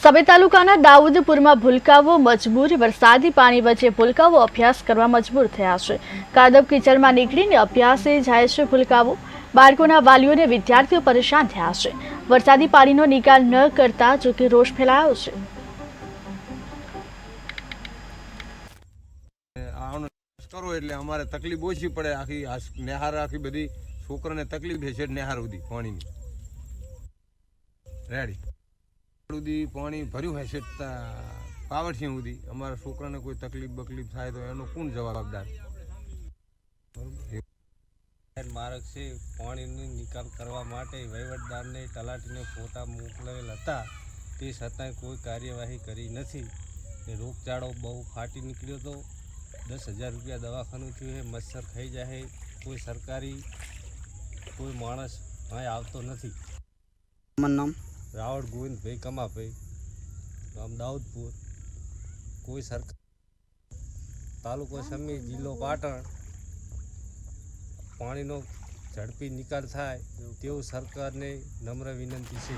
સભે તાલુકાના દાઉદપુરમાં ભૂલકાઓ મજબૂર, વરસાદી પાણી વચ્ચે ભૂલકાઓ અભ્યાસ કરવા મજબૂર થયા છે. કાદવ કિચડમાં નીકળીને અભ્યાસે જાય છે ભૂલકાઓ બાળકોના વાલીઓને વિદ્યાર્થીઓ પરેશાન થયા છે. વરસાદી પાણીનો નિકાલ ન કરતા જોકે રોષ ફેલાયો છે. એટલે અમારે તકલીફ ઓછી પડે. આખી નેહાર આખી બધી છોકરાને તકલીફ છે, નેહાર સુધી પાણીની. રેડી સુધી પાણી ભર્યું હશે પાવરથી સુધી. અમારા છોકરાને કોઈ તકલીફ બકલીફ થાય તો એનો કોણ જવાબદાર? માર્ગ છે પાણીનો નિકાલ કરવા માટે વહીવટદારને તલાટીને ફોટા મોકલેલ હતા. તે છતાંય કોઈ કાર્યવાહી કરી નથી. એ રોગચાળો બહુ ફાટી નીકળ્યો હતો દસ હજાર રૂપિયા દવાખાનું થયું છે મચ્છર ખાઈ જાય કોઈ સરકારી કોઈ માણસ અહીં આવતો નથી. નામ રાવળ ગોવિંદભાઈ કમાભાઈ ગામ દાઉદપુર, કોઈ સરકાર, તાલુકો સમી, જિલ્લો પાટણ, પાણીનો ઝડપી નિકાલ થાય તેવું સરકારને નમ્ર વિનંતી છે.